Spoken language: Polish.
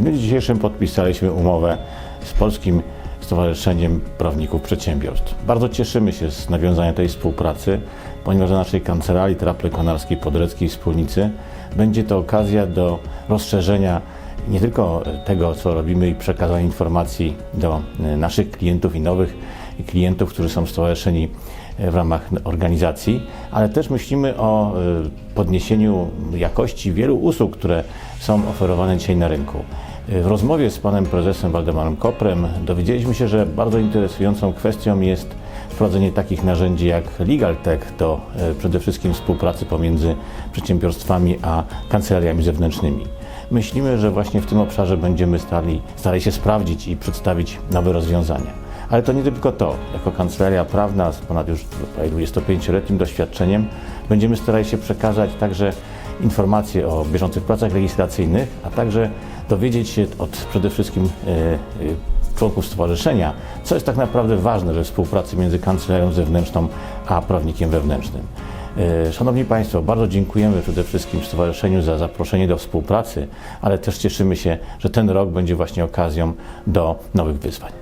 dniu dzisiejszym podpisaliśmy umowę z Polskim Stowarzyszeniem Prawników Przedsiębiorstw. Bardzo cieszymy się z nawiązania tej współpracy, ponieważ dla naszej kancelarii Traple Konarskiej Podreckiej Wspólnicy będzie to okazja do rozszerzenia nie tylko tego, co robimy i przekazania informacji do naszych klientów i nowych klientów, którzy są stowarzyszeni w ramach organizacji, ale też myślimy o e, podniesieniu jakości wielu usług, które są oferowane dzisiaj na rynku. E, W rozmowie z panem prezesem Waldemarem Koprem dowiedzieliśmy się, że bardzo interesującą kwestią jest wprowadzenie takich narzędzi jak LegalTech do e, przede wszystkim współpracy pomiędzy przedsiębiorstwami a kancelariami zewnętrznymi. Myślimy, że właśnie w tym obszarze będziemy stali, starali się sprawdzić i przedstawić nowe rozwiązania. Ale to nie tylko to. Jako kancelaria prawna z ponad już prawie 25-letnim doświadczeniem będziemy starali się przekazać także informacje o bieżących pracach legislacyjnych, a także dowiedzieć się od przede wszystkim e, e, członków stowarzyszenia, co jest tak naprawdę ważne we współpracy między kancelarią zewnętrzną a prawnikiem wewnętrznym. E, Szanowni Państwo, bardzo dziękujemy przede wszystkim Stowarzyszeniu za zaproszenie do współpracy, ale też cieszymy się, że ten rok będzie właśnie okazją do nowych wyzwań.